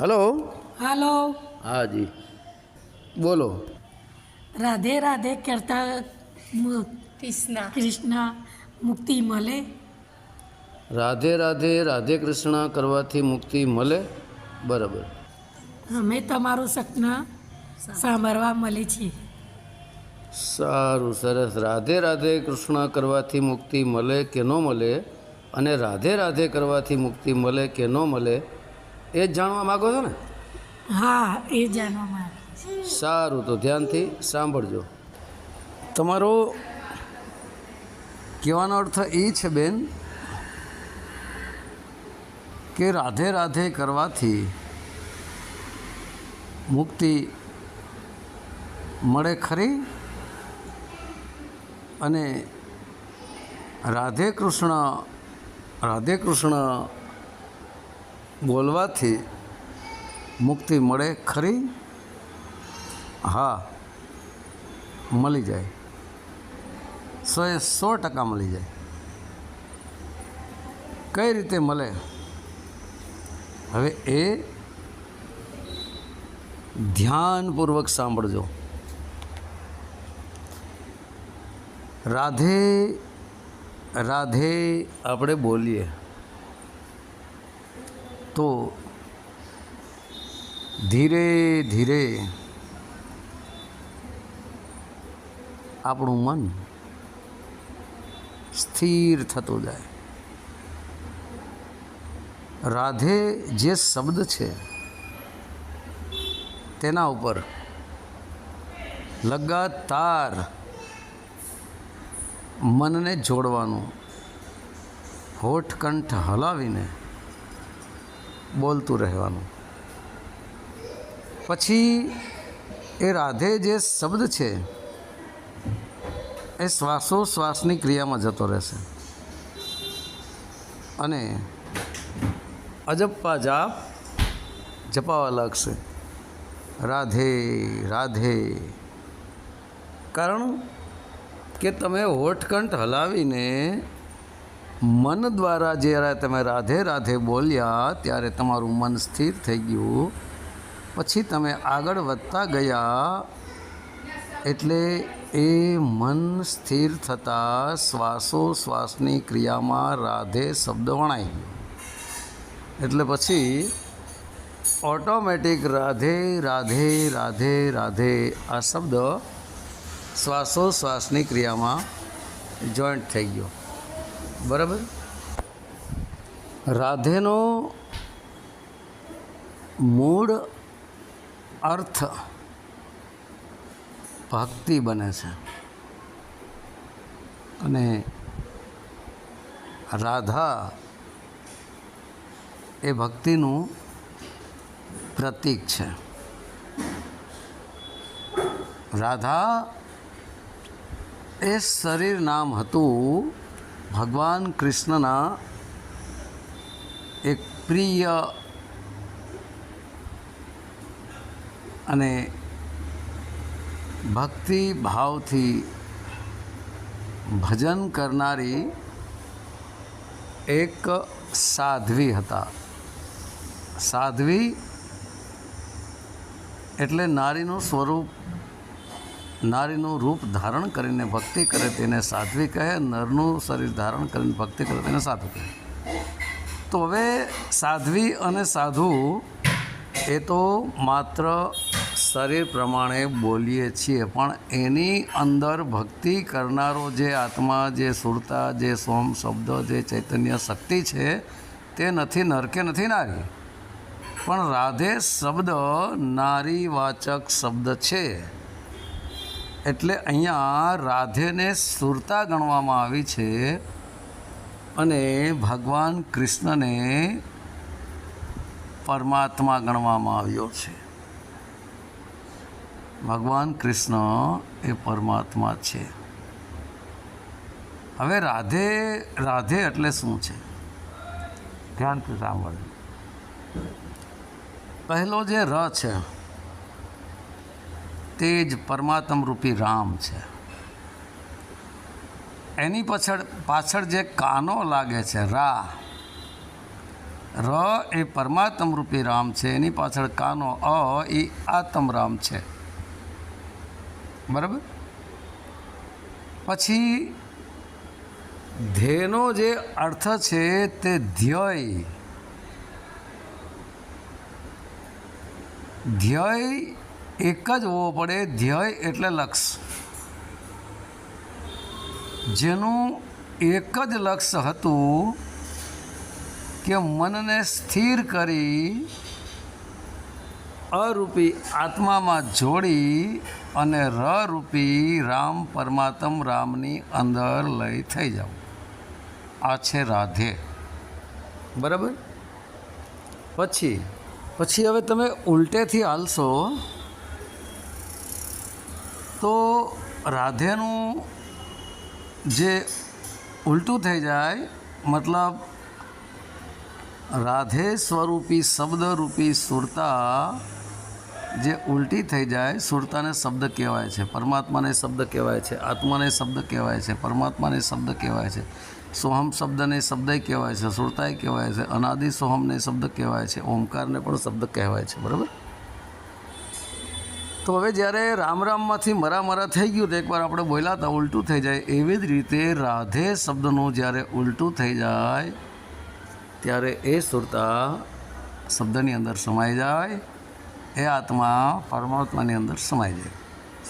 Hello? હાલો. હા જી. બોલો. રાધે રાધે કરતા કૃષ્ણ. કૃષ્ણ મુક્તિ મળે. રાધે રાધે રાધે કૃષ્ણ કરવાથી મુક્તિ મળે. બરાબર. અમે તમારું સપના સાંભળવા મળે છે. સારું સરસ. રાધે રાધે કૃષ્ણ કરવાથી મુક્તિ મળે કે ન મળે? અને રાધે રાધે કરવાથી મુક્તિ મળે કે ન મળે? એ જ જાણવા માગો છો ને? હા એ જાણવા માંગે સારું તો ધ્યાનથી સાંભળજો. તમારો કહેવાનો અર્થ એ છે બેન કે રાધે રાધે કરવાથી મુક્તિ મળે ખરી? અને રાધે કૃષ્ણ રાધે કૃષ્ણ બોલવાથી મુક્તિ મળે ખરી? હા, મળી જાય. સો એ સો ટકા મળી જાય. કઈ રીતે મળે? હવે એ ધ્યાનપૂર્વક સાંભળજો. રાધે રાધે, આપણે બોલીએ. તો ધીરે ધીરે આપણું મન સ્થિર થતું જાય. રાધે જે શબ્દ છે તેના ઉપર લગાતાર મનને જોડવાનું હોઠકંઠ હલાવીને બોલતું રહેવાનું. પછી એ રાધે જે શબ્દ છે, એ શ્વાસોશ્વાસની ક્રિયામાં જતો રહેશે. અને અજપ્પા જાપ જપાવા લાગશે. રાધે રાધે. કારણ કે તમે હોઠકંઠ હલાવીને મન દ્વારા જ્યારે તમે રાધે રાધે બોલ્યા, ત્યારે તમારું મન સ્થિર થઈ ગયું. પછી તમે આગળ વધતા ગયા, એટલે એ મન સ્થિર થતાં શ્વાસોશ્વાસની ક્રિયામાં રાધે શબ્દ વણાઈ ગયો. એટલે પછી ઓટોમેટિક રાધે રાધે રાધે રાધે આ શબ્દ શ્વાસોશ્વાસની ક્રિયામાં જોઈન્ટ થઈ ગયો. બરાબર? રાધેનો મૂળ અર્થ ભક્તિ બને છે. અને રાધા એ ભક્તિનું પ્રતીક છે. રાધા એ શરીર નામ હતું ભગવાન કૃષ્ણના એક પ્રિય અને ભક્તિ ભાવથી ભજન કરનારી એક સાધ્વી હતા. સાધ્વી એટલે નારીનું સ્વરૂપ નારીનું રૂપ ધારણ કરીને ભક્તિ કરે તેને સાધ્વી કહે, નરનું શરીર ધારણ કરીને ભક્તિ કરે તેને સાધુ કહે. તો હવે સાધ્વી અને સાધુ એ તો માત્ર શરીર પ્રમાણે બોલીએ છીએ, પણ એની અંદર ભક્તિ કરનારો જે આત્મા, જે સુરતા, જે સોમ શબ્દ, જે ચૈતન્ય શક્તિ છે, તે નથી, નરકે નથી નારી. પણ રાધે શબ્દ નારીવાચક શબ્દ છે. એટલે અહીંયા રાધેને સુરતા ગણવામાં આવી છે અને ભગવાન કૃષ્ણને પરમાત્મા ગણવામાં આવ્યો છે. ભગવાન કૃષ્ણ એ પરમાત્મા છે. હવે રાધે રાધે એટલે શું છે? ધ્યાનથી સાંભળજો. પહેલો જે ર છે તે જ પરમાત્મ રૂપી રામ છે. એની પાછળ પાછળ જે કાનો લાગે છે, રા, ર એ પરમાત્મ રૂપી રામ છે, એની પાછળ કાનો અ એ આત્મ રામ છે. બરાબર? પછી ધ્યેયનો જે અર્થ છે તે ધ્યેય. ધ્યેય એક જ હોવો પડે ધ્યેય એટલે લક્ષ. જેનું એક જ લક્ષ્ય હતું કે મનને સ્થિર કરી અરૂપી આત્મામાં જોડી અને રૂપી રામ પરમાત્મ રામની અંદર લઈ થઈ જાવ. આ છે રાધે. બરાબર? પછી પછી હવે તમે ઉલટેથી હાલશો. તો રાધેનું જે ઉલટું થઈ જાય, મતલબ રાધે સ્વરૂપી શબ્દરૂપી સુરતા જે ઉલટી થઈ જાય, સુરતાને શબ્દ કહેવાય છે, પરમાત્માને શબ્દ કહેવાય છે, આત્માને શબ્દ કહેવાય છે, પરમાત્માને શબ્દ કહેવાય છે, સોહમ શબ્દને શબ્દ કહેવાય છે, સુરતાય કહેવાય છે, અનાદિ સોહમને શબ્દ કહેવાય છે, ઓમકારને પણ શબ્દ કહેવાય છે, બરાબર? તો હવે જ્યારે રામ રામમાંથી મરા મરા થઈ ગયું તો એકવાર આપણે બોલ્યા હતા, ઉલટું થઈ જાય. એવી જ રીતે રાધે શબ્દનું જ્યારે ઉલટું થઈ જાય, ત્યારે એ સુરતા શબ્દની અંદર સમાઈ જાય. એ આત્મા પરમાત્માની અંદર સમાઈ જાય.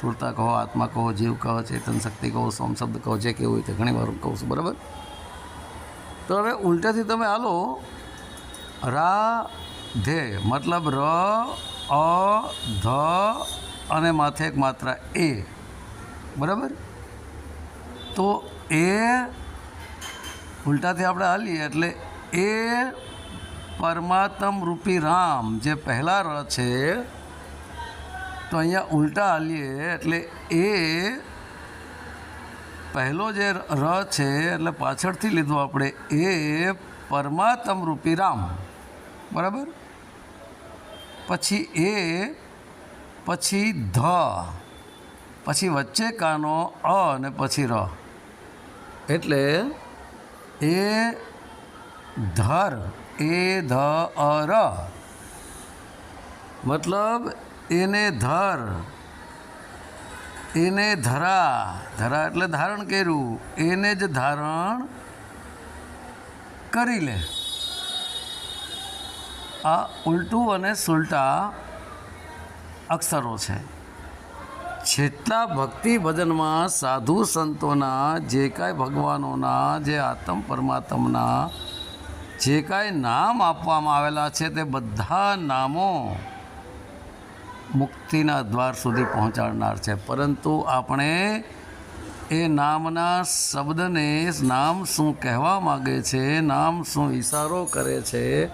સુરતા કહો, આત્મા કહો, જીવ કહો, ચેતન શક્તિ કહો, સોમ શબ્દ કહો, જે કેવું હોય તે ઘણી વાર કહું છું, બરાબર? તો હવે ઉલટાથી તમે હાલો. રા ધે મતલબ ર, અ, ધ અને માથે એક માત્રા એ. બરાબર? તો એ ઉલટાથી આપણે હાલીએ એટલે એ પરમાત્મ રૂપી રામ જે પહેલાં ર છે, તો અહીંયા ઉલટા હાલીએ એટલે એ પહેલો જે ર છે, એટલે પાછળથી લીધું આપણે એ પરમાત્મ રૂપી રામ. બરાબર? પછી એ પછી ધ પછી વચ્ચે કાનો અ અને પછી ર. એટલે એ ધર એ ધ અ ર. મતલબ એને ધર એને ધરા. ધરા એટલે ધારણ કર્યું. એને જ ધારણ કરી લે. આ ઉલટું અને સુલટા અક્ષરો છે. જેટલા ભક્તિ ભજનમાં સાધુ સંતોના, જે કાંઈ ભગવાનોના, જે આત્મ પરમાત્મના, જે કાંઈ નામ આપવામાં આવેલા છે તે બધા નામો મુક્તિના દ્વાર સુધી પહોંચાડનાર છે. પરંતુ આપણે એ નામના શબ્દને નામ શું કહેવા માગે છે, નામ શું ઈશારો કરે છે,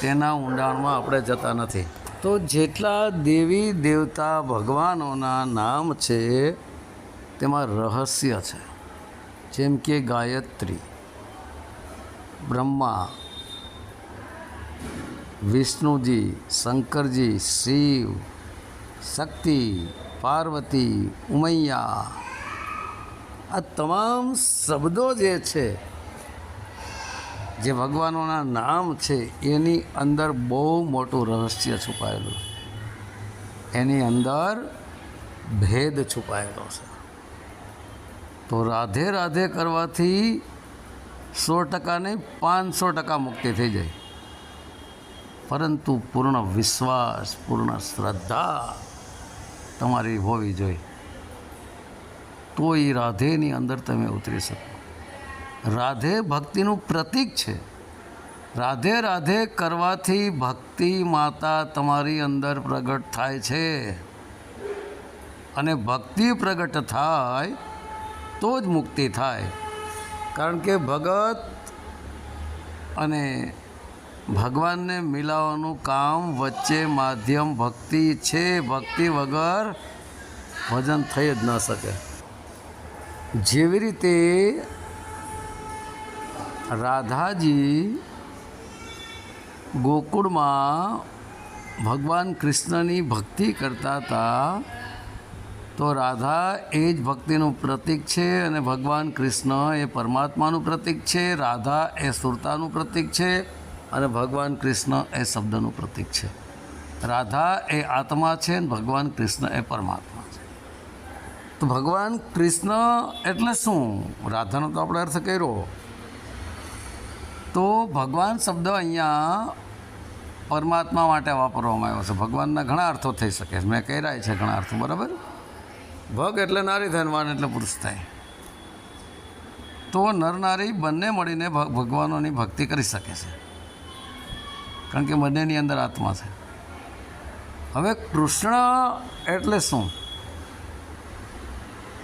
તેના ઊંડાણમાં આપણે જતા નથી. તો જેટલા દેવી દેવતા ભગવાનોના નામ છે, તેમાં રહસ્ય છે. જેમ કે ગાયત્રી, બ્રહ્મા, વિષ્ણુજી, શંકરજી, શિવ, શક્તિ, પાર્વતી, ઉમૈયા. આ તમામ શબ્દો જે છે જે ભગવાનોના નામ છે, એની અંદર બહુ મોટું રહસ્ય છુપાયેલું એની અંદર ભેદ છુપાયેલો છે. તો રાધે રાધે કરવાથી સો ટકા નહીં, પાંચસો ટકા મુક્તિ થઈ જાય. પરંતુ પૂર્ણ વિશ્વાસ, પૂર્ણ શ્રદ્ધા તમારી હોવી જોઈએ. તો એ રાધેની અંદર તમે ઉતરી શકો. રાધે ભક્તિનું પ્રતીક છે. રાધે રાધે કરવાથી ભક્તિ માતા તમારી અંદર પ્રગટ થાય છે. અને ભક્તિ પ્રગટ થાય તો જ મુક્તિ થાય. કારણ કે ભગત અને ભગવાનને મિલાવવાનું કામ વચ્ચે માધ્યમ ભક્તિ છે. ભક્તિ વગર ભજન થઈ જ ન શકે. જેવી રીતે રાધાજી ગોકુળમાં ભગવાન કૃષ્ણની ભક્તિ કરતા હતા. તો રાધા એ જ ભક્તિનું પ્રતીક છે અને ભગવાન કૃષ્ણ એ પરમાત્માનું પ્રતીક છે, રાધા એ સુરતાનું પ્રતીક છે અને ભગવાન કૃષ્ણ એ શબ્દનું પ્રતીક છે. રાધા એ આત્મા છે અને ભગવાન કૃષ્ણ એ પરમાત્મા છે. તો ભગવાન કૃષ્ણ એટલે શું? રાધાનો તો આપણે અર્થ કર્યો. તો ભગવાન શબ્દ અહીંયા પરમાત્મા માટે વાપરવામાં આવ્યો છે. ભગવાનના ઘણા અર્થો થઈ શકે છે. મેં કર્યા છે ઘણા અર્થો, બરાબર? ભગ એટલે નારી થાય એટલે પુરુષ થાય. તો નર, નારી બંને મળીને ભગવાનોની ભક્તિ કરી શકે છે. કારણ કે બંનેની અંદર આત્મા છે. હવે કૃષ્ણ એટલે શું?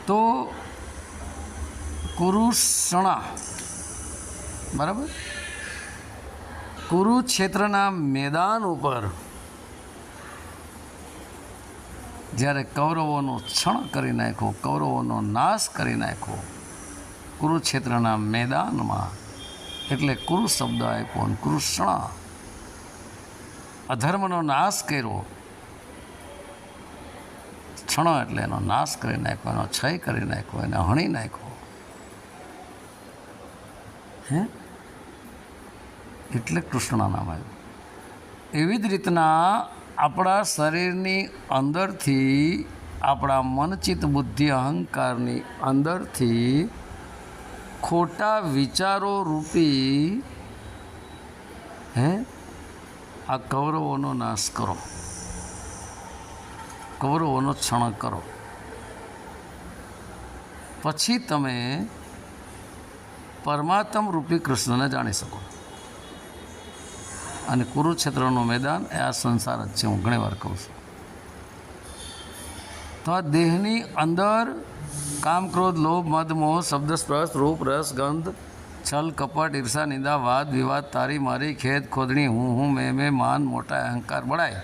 તો કુરુષણા, બરાબર? કુરુક્ષેત્રના મેદાન ઉપર જ્યારે કૌરવોનો ક્ષણ કરી નાખ્યો, કૌરવોનો નાશ કરી નાખ્યો, કુરુક્ષેત્રના મેદાનમાં એટલે કુરુ શબ્દ આપ્યો અને કૃષ્ણ અધર્મનો નાશ કર્યો. ક્ષણ એટલે એનો નાશ કરી નાખ્યો, એનો ક્ષય કરી નાખ્યો, એને હણી નાખ્યો. હે? એટલે કૃષ્ણના નામ આવ્યું. એવી જ રીતના આપણા શરીરની અંદરથી, આપણા મનચિત બુદ્ધિ અહંકારની અંદરથી ખોટા વિચારો રૂપી, હે, આ કૌરવોનો નાશ કરો. કૌરવોનો ક્ષણ કરો. પછી તમે પરમાત્મ રૂપી કૃષ્ણને જાણી શકો. અને કુરુક્ષેત્રનું મેદાન એ આ સંસાર જ છે, હું ઘણી વાર કહું છું. તો આ દેહની અંદર કામ, ક્રોધ, લોભ, મદ, મોહ, શબ્દ, સ્પર્શ, રૂપ, રસ, ગંધ, છલ, કપટ, ઈર્ષા, નિંદા, વાદ, વિવાદ, તારી, મારી, ખેદ, ખોદણી, હું હું, મેં મેં, માન, મોટા, અહંકાર બળાય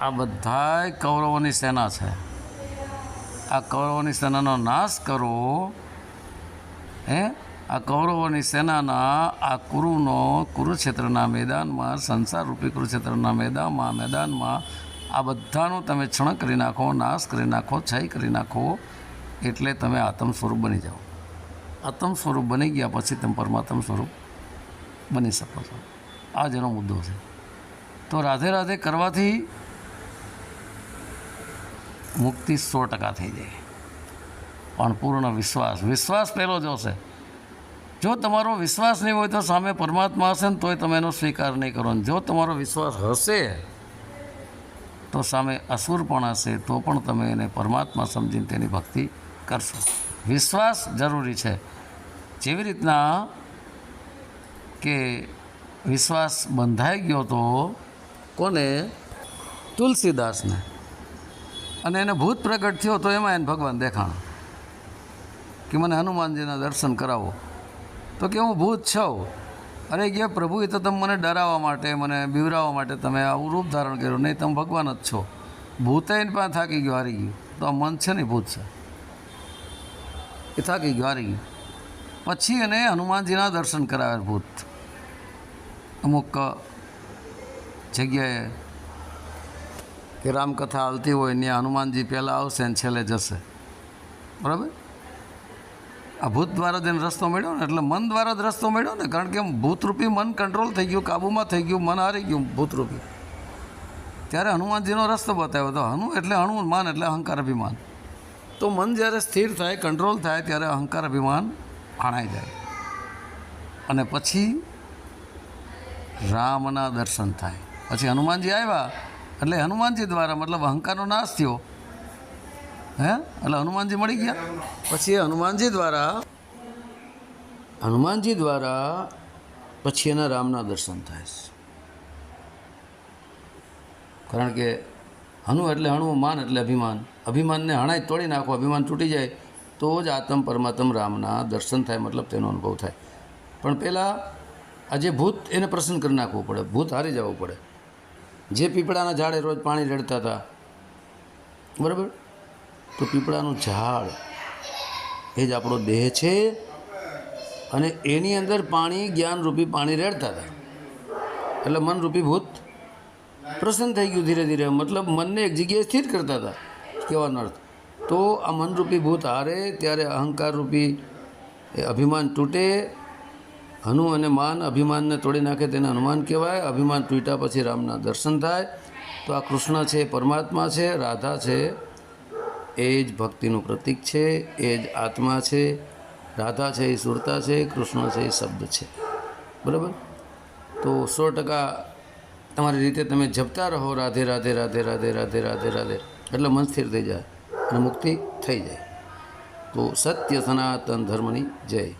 આ બધાય કૌરવોની સેના છે. આ કૌરવોની સેનાનો નાશ કરો, હે? આ કૌરવોની સેનાના આ કુરુનો કુરુક્ષેત્રના મેદાનમાં સંસાર રૂપી કુરુક્ષેત્રના મેદાનમાં મેદાનમાં આ બધાનો તમે છણ કરી નાખો, નાશ કરી નાખો છય કરી નાખો, એટલે તમે આત્મ સ્વરૂપ બની જાઓ. આત્મ સ્વરૂપ બની ગયા પછી તમે પરમાત્મ સ્વરૂપ બની શકો છો. આ જેનો મુદ્દો છે. તો રાધે રાધે કરવાથી મુક્તિ સો ટકા થઈ જાય. પણ પૂર્ણ વિશ્વાસ વિશ્વાસ પહેલો જોશે જો તમારો વિશ્વાસ નહીં હોય તો સામે પરમાત્મા હશે ને તોય તમે એનો સ્વીકાર નહીં કરો. જો તમારો વિશ્વાસ હશે તો સામે અસુર પણ હશે, તો પણ તમે એને પરમાત્મા સમજીને તેની ભક્તિ કરશો. વિશ્વાસ જરૂરી છે. જેવી રીતના કે વિશ્વાસ બંધાઈ ગયો તો કોને? તુલસીદાસને. અને એને ભૂત પ્રગટ થયો તો એમાં એને ભગવાન દેખાણ. કે મને હનુમાનજીના દર્શન કરાવો. તો કે હું ભૂત છું. અરે ગયા પ્રભુ એ તો તમે મને ડરાવવા માટે, મને બીવરાવવા માટે તમે આવું રૂપ ધારણ કર્યું. નહીં, તમે ભગવાન જ છો. ભૂતે પણ થાકી ગયો, હારી ગયું. તો આ મન છે ને ભૂત છે. એ થાકી ગયો, હારી ગયું. પછી એને હનુમાનજીના દર્શન કરાવ્યા ભૂત. અમુક જગ્યાએ કે રામકથા હાલતી હોય ને હનુમાનજી પહેલાં આવશે ને છેલ્લે જશે. બરાબર? આ ભૂત દ્વારા જ રસ્તો મળ્યો ને, એટલે મન દ્વારા જ રસ્તો મળ્યો ને, કારણ કે ભૂતરૂપી મન કંટ્રોલ થઈ ગયું, કાબૂમાં થઈ ગયું, મન હારી ગયું ભૂતરૂપી. ત્યારે હનુમાનજીનો રસ્તો બતાવ્યો તો, હનુ એટલે હનુમાન એટલે અહંકાર અભિમાન. તો મન જ્યારે સ્થિર થાય કંટ્રોલ થાય, ત્યારે અહંકાર અભિમાન આણાઈ જાય. અને પછી રામના દર્શન થાય. પછી હનુમાનજી આવ્યા, એટલે હનુમાનજી દ્વારા મતલબ અહંકારનો નાશ થયો. હે? એટલે હનુમાનજી મળી ગયા? પછી એ હનુમાનજી દ્વારા હનુમાનજી દ્વારા પછી એના રામના દર્શન થાય છે. કારણ કે હનુ એટલે હણવું માન એટલે અભિમાન. અભિમાનને હણાય તોડી નાખો, અભિમાન તૂટી જાય, તો જ આત્મ પરમાત્મ રામના દર્શન થાય, મતલબ તેનો અનુભવ થાય. પણ પહેલાં આજે ભૂત એને પ્રસન્ન કરી નાખવું પડે, ભૂત હારી જવું પડે. જે પીપળાના ઝાડે રોજ પાણી રેડતા હતા. બરાબર? તો પીપળાનું ઝાડ એ જ આપણો દેહ છે અને એની અંદર પાણી, જ્ઞાનરૂપી પાણી રેડતા હતા. એટલે મનરૂપી ભૂત પ્રસન્ન થઈ ગયું ધીરે ધીરે. મતલબ મનને એક જગ્યાએ સ્થિર કરતા હતા, કહેવાનો અર્થ. તો આ મનરૂપી ભૂત હારે ત્યારે અહંકારરૂપી એ અભિમાન તૂટે. હનુ અને માન અભિમાનને તોડી નાખે તેને હનુમાન કહેવાય. અભિમાન તૂટ્યા પછી રામના દર્શન થાય. તો આ કૃષ્ણ છે, પરમાત્મા છે, રાધા છે એ જ ભક્તિનું પ્રતીક છે, એ જ આત્મા છે, રાધા છે, એ સુરતા છે, કૃષ્ણ છે, એ શબ્દ છે. બરાબર? તો સો ટકા તમારી રીતે તમે જપતા રહો, રાધે રાધે રાધે રાધે રાધે રાધે રાધે, એટલે મન સ્થિર થઈ જાય અને મુક્તિ થઈ જાય. તો સત્ય સનાતન ધર્મની જય.